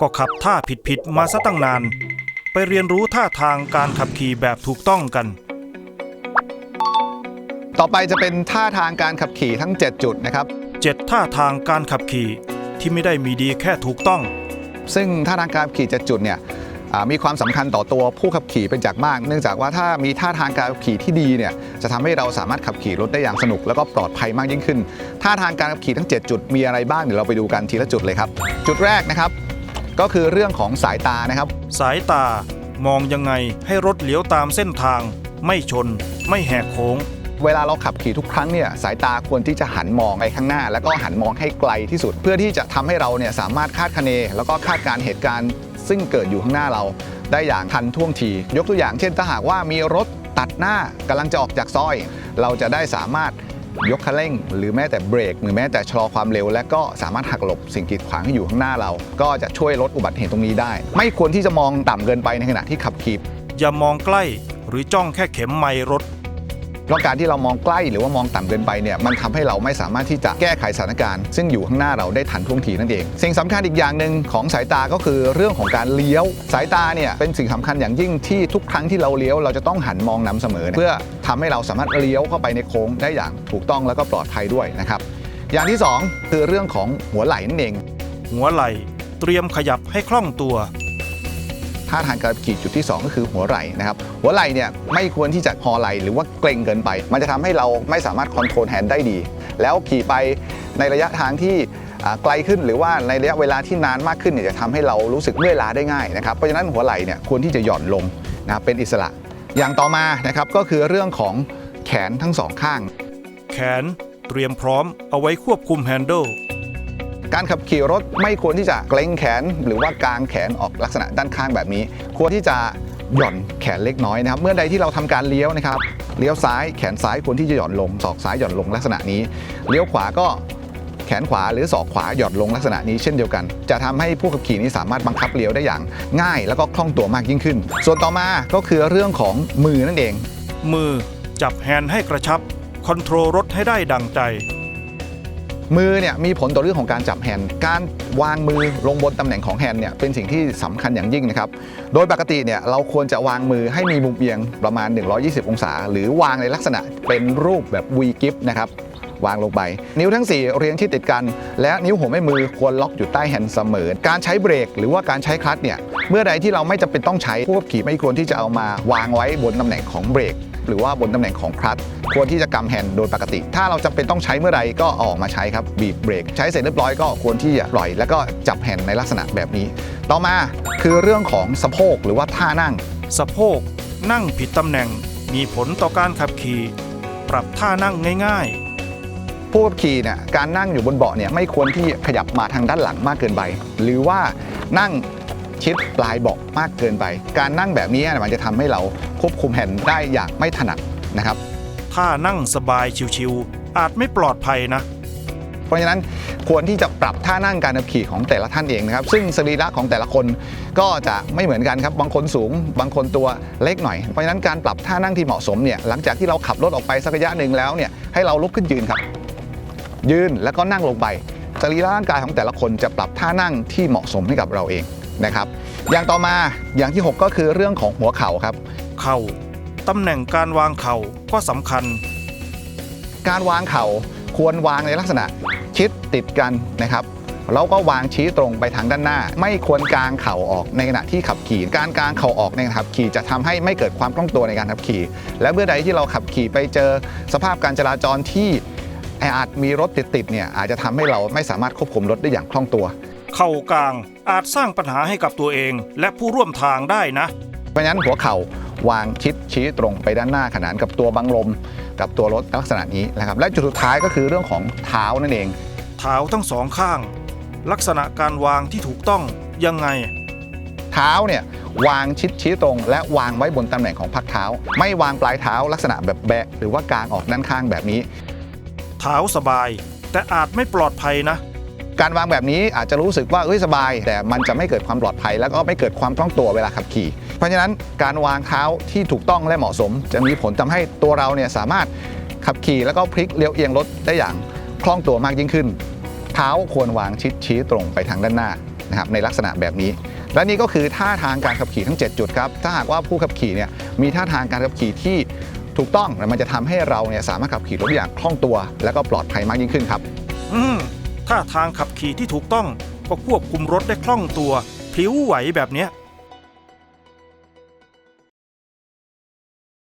ก็ขับท่าผิดๆมาซะตั้งนาน ไปเรียนรู้ท่าทางการขับขี่แบบถูกต้องกัน ต่อไปจะเป็นท่าทางการขับขี่ทั้ง 7 จุดนะครับ 7 ท่าทางการขับขี่ที่ไม่ได้มีดีแค่ถูกต้อง ซึ่งท่าทางการขับขี่7จุดเนี่ยอ่า มีความสำคัญต่อตัวผู้ขับขี่เป็นจากมาก เนื่องจากว่าถ้ามีท่าทางการขับขี่ที่ดีเนี่ยจะทำให้เราสามารถขับขี่รถได้อย่างสนุก แล้วก็ปลอดภัยมากยิ่งขึ้น ท่าทางการขับขี่ทั้ง 7 จุดมีอะไรบ้างเดี๋ยวเราไปดูกันทีละจุดเลยครับ จุดแรกนะครับ ก็คือเรื่องของสายตานะครับ สายตามองยังไงให้รถเลี้ยวตามเส้นทาง ไม่ชน ไม่แหกโค้งเวลาเราขับขี่ทุกครั้งเนี่ยสายตาควรที่จะหันมองไปข้างหน้า แล้วก็หันมองให้ไกลที่สุด เพื่อที่จะทำให้เราเนี่ยสามารถคาดคะเน แล้วก็คาดการณ์เหตุการณ์ ซึ่งเกิดอยู่ข้างหน้าเรา ได้อย่างทันท่วงที ยกตัวอย่างเช่นถ้าหากว่ามีรถตัดหน้ากำลังจะออกจากซอย เราจะได้สามารถยกคันเร่ง หรือแม้แต่เบรก หรือแม้แต่ชะลอความเร็ว และก็สามารถหักหลบสิ่งกีดขวางที่อยู่ข้างหน้าเรา ก็จะช่วยลดอุบัติเหตุตรงนี้ได้ ไม่ควรที่จะมองต่ำเกินไปในขณะที่ขับขี่อย่ามองใกล้หรือจ้องแค่เข็มไมล์รถ เพราะการที่เรามองใกล้หรือว่ามองต่ำเกินไปเนี่ยมันทำให้เราไม่สามารถที่จะแก้ไขสถานการณ์ ซึ่งอยู่ข้างหน้าเราได้ทันท่วงทีนั่นเอง สิ่งสำคัญอีกอย่างหนึ่งของสายตาก็คือเรื่องของการเลี้ยว สายตาเนี่ยเป็นสิ่งสำคัญอย่างยิ่งที่ทุกครั้งที่เราเลี้ยวเราจะต้องหันมองนำเสมอ เพื่อทำให้เราสามารถเลี้ยวเข้าไปในโค้งได้อย่างถูกต้องแล้วก็ปลอดภัยด้วยนะครับอย่างที่สองคือเรื่องของหัวไหล่นั่นเอง หัวไหล่เตรียมขยับให้คล่องตัว ท่าทางการขี่จุดที่ 2 ก็คือหัวไหล่นะครับหัวไหล่เนี่ยไม่ควรที่จะพอไหล่หรือว่าเกรงเกินไป มันจะทำให้เราไม่สามารถคอนโทรลแฮนด์ได้ดี แล้วขี่ไปในระยะทางที่ไกลขึ้นหรือว่าในระยะเวลาที่นานมากขึ้นเนี่ยจะทำให้เรารู้สึกเมื่อยล้าได้ง่ายนะครับเพราะฉะนั้นหัวไหล่เนี่ยควรที่จะหย่อนลงนะครับเป็นอิสระ อย่างต่อมานะครับก็คือเรื่องของแขนทั้งสองข้าง แขนเตรียมพร้อมเอาไว้ควบคุมแฮนเดิล การขับขี่รถไม่ควรที่จะเกรงแขน หรือว่ากางแขนออกลักษณะด้านข้างแบบนี้ ควรที่จะหย่อนแขนเล็กน้อยนะครับ เมื่อใดที่เราทำการเลี้ยวนะครับ เลี้ยวซ้ายแขนซ้ายควรที่จะหย่อนลงศอกซ้ายหย่อนลงลักษณะนี้ เลี้ยวขวาก็แขนขวาหรือศอกขวาหย่อนลงลักษณะนี้เช่นเดียวกัน จะทำให้ผู้ขับขี่นี้สามารถบังคับเลี้ยวได้อย่างง่าย แล้วก็คล่องตัวมากยิ่งขึ้น ส่วนต่อมาก็คือเรื่องของมือนั่นเอง มือจับแฮนด์ให้กระชับคอนโทรลรถให้ได้ดังใจ มือเนี่ยมีผลต่อเรื่องของการจับแฮนด์การวางมือลงบนตำแหน่งของแฮนด์เนี่ยเป็นสิ่งที่สำคัญอย่างยิ่งนะครับ โดยปกติเนี่ยเราควรจะวางมือให้มีมุมเอียงประมาณ 120 องศา หรือวางในลักษณะเป็นรูปแบบ V grip นะครับวางลงไป นิ้วทั้ง 4 เรียงชิดติดกัน และนิ้วหัวแม่มือควรล็อกอยู่ใต้แฮนด์เสมอ การใช้เบรกหรือว่าการใช้คลัตช์เนี่ยเมื่อใดที่เราไม่จำเป็นต้องใช้ผู้ขับขี่ไม่ควรที่จะเอามาวางไว้บนตำแหน่งของเบรก หรือว่าบนตำแหน่งของคลัตช์ควรที่จะกำแฮนด์โดยปกติ ถ้าเราจำเป็นต้องใช้เมื่อใดก็เอาออกมาใช้ครับบีบเบรกใช้เสร็จเรียบร้อยก็ควรที่จะปล่อย แล้วก็จับแฮนด์ในลักษณะแบบนี้ ต่อมาคือเรื่องของสะโพกหรือว่าท่านั่ง สะโพกนั่งผิดตำแหน่ง มีผลต่อการขับขี่ ปรับท่านั่งง่ายผู้ขับขี่เนี่ยการนั่งอยู่บนเบาะเนี่ยไม่ควรที่ขยับมาทางด้านหลังมากเกินไป หรือว่านั่ง ชิดปลายเบาะมากเกินไป การนั่งแบบนี้เนี่ยมันจะทำให้เราควบคุมแฮนด์ได้อย่างไม่ถนัดนะครับๆท่านั่งสบายชิวๆอาจไม่ปลอดภัยนะ เพราะฉะนั้นควรที่จะปรับท่านั่งการขับขี่ของแต่ละท่านเองนะครับ ซึ่งสรีระของแต่ละคนก็จะไม่เหมือนกันครับ บางคนสูง บางคนตัวเล็กหน่อย เพราะฉะนั้นการปรับท่านั่งที่เหมาะสมเนี่ยหลังจากที่เราขับรถออกไปสักระยะหนึ่งแล้วเนี่ยให้เราลุกขึ้นยืนครับ ยืนแล้วก็นั่งลงไปสรีระร่างกายของแต่ละคนจะปรับท่านั่งที่เหมาะสมให้กับเราเอง นะครับอย่างต่อมาอย่างที่ 6 ก็คือเรื่องของหัวเข่าครับ เข่าตำแหน่งการวางเข่าก็สำคัญ การวางเข่าควรวางในลักษณะชิดติดกันนะครับแล้วก็วางชี้ตรงไปทางด้านหน้า ไม่ควรกางเข่าออกในขณะที่ขับขี่ การกางเข่าออกในขณะขับขี่จะทำให้ไม่เกิดความคล่องตัวในการขับขี่ และเมื่อใดที่เราขับขี่ไปเจอสภาพการจราจรที่แออัดมีรถติดๆเนี่ยอาจจะทำให้เราไม่สามารถควบคุมรถได้อย่างคล่องตัว เข่ากลาง อาจสร้างปัญหาให้กับตัวเอง และผู้ร่วมทางได้นะ เพราะฉะนั้นหัวเข่าวางชิดชี้ตรงไปด้านหน้าขนานกับตัวบังลม กับตัวรถลักษณะนี้นะครับและจุดสุดท้ายก็คือเรื่องของเท้านั่นเอง เท้าทั้งสองข้าง ลักษณะการวางที่ถูกต้องยังไง เท้าเนี่ยวางชิดชี้ตรง และวางไว้บนตำแหน่งของพักเท้า ไม่วางปลายเท้าลักษณะแบบแบะหรือว่ากางออกด้านข้างแบบนี้ เท้าสบาย แต่อาจไม่ปลอดภัยนะ การวางแบบนี้อาจจะรู้สึกว่าเอ้ยสบาย แต่มันจะไม่เกิดความปลอดภัย แล้วก็ไม่เกิดความคล่องตัวเวลาขับขี่ เพราะฉะนั้นการวางเท้าที่ถูกต้องและเหมาะสม จะมีผลทำให้ตัวเราเนี่ยสามารถขับขี่แล้วก็พลิกเลี้ยวเอียงรถได้อย่างคล่องตัวมากยิ่งขึ้น เท้าควรวางชิดชี้ตรงไปทางด้านหน้านะครับในลักษณะแบบนี้ และนี่ก็คือท่าทางการขับขี่ทั้ง 7 จุดครับ ถ้าหากว่าผู้ขับขี่เนี่ยมีท่าทางการขับขี่ที่ถูกต้องมันจะทำให้เราเนี่ยสามารถขับขี่รถอย่างคล่องตัว และก็ปลอดภัยมากยิ่งขึ้นครับ อื ท่าทางขับขี่ที่ถูกต้องก็ควบคุมรถได้คล่องตัวพลิ้วไหวแบบเนี้